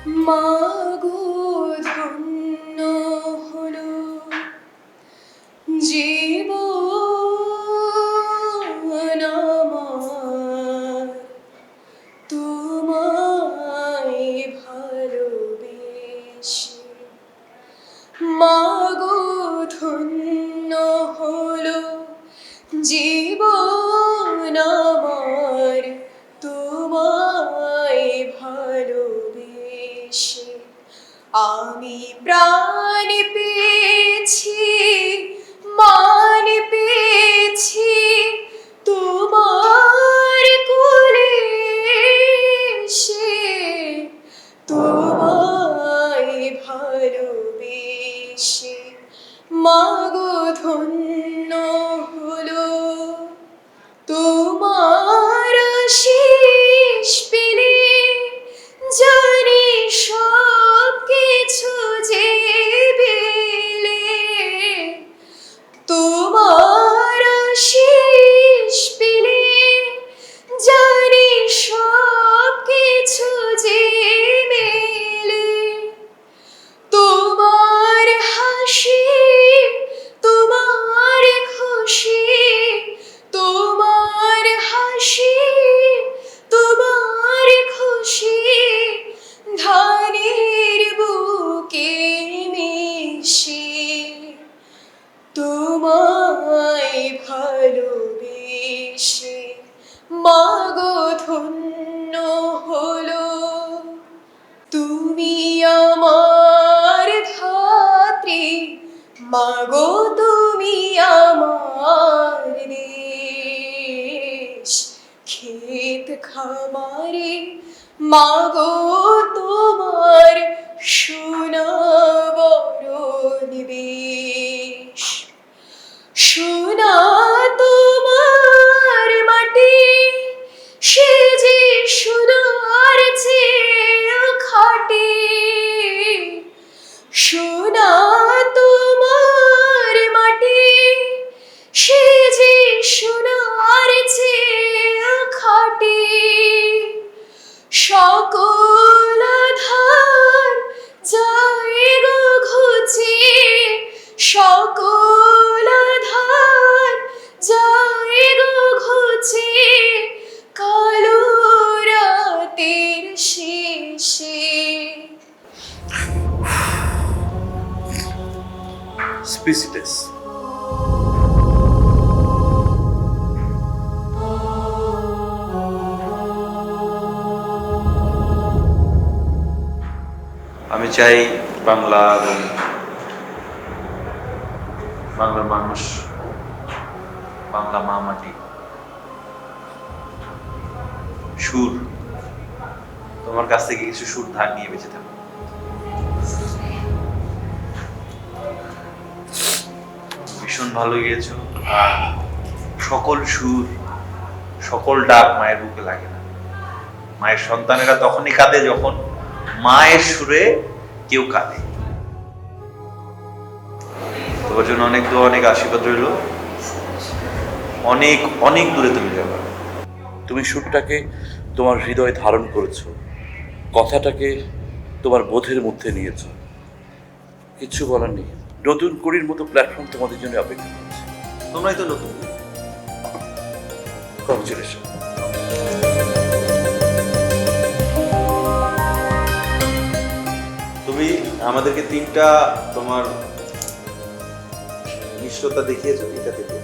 মাগো ধন্য হলো ভালোবেসে মাগো ধন্য হলো জীবন আমি প্রাণ পেয়েছি মান পেয়েছি তোমার কোলে এসে তোমায় ভালোবেসে। মাগো ধন্য মাগো তুমি আমার দেশ। ক্ষেত খামারে মাগো তোমার সোনা স্পিসিটাস। আমি চাই বাংলা এবং বাংলার মানুষ বাংলা মা মাটি সুর। তোমার কাছ থেকে কিছু সুর ধার নিয়ে বেঁচে থাকো। ভালো গিয়েছো? সকল সুর সকল ডাক মায়ের বুকে লাগে না। মায়ের সন্তানেরা তখনই কাঁদে যখন মায়ের সুরে কেউ কাঁদে। তোমার জন্য অনেক দোয়া অনেক আশীর্বাদ রইল। অনেক অনেক দূরে তুমি যাবে। তুমি সুরটাকে তোমার হৃদয়ে ধারণ করেছ। কথাটাকে তোমার বোধের মধ্যে নিয়েছো। কিচ্ছু বলার নেই। নতুন কুড়ির মতো প্ল্যাটফর্ম তোমাদের জন্য অপেক্ষা করছে। তোমরাই তো নতুন কংগ্রেচুলেশন তুমি আমাদেরকে তিনটা তোমার মিশ্রতা দেখিয়েছো এটা দেখে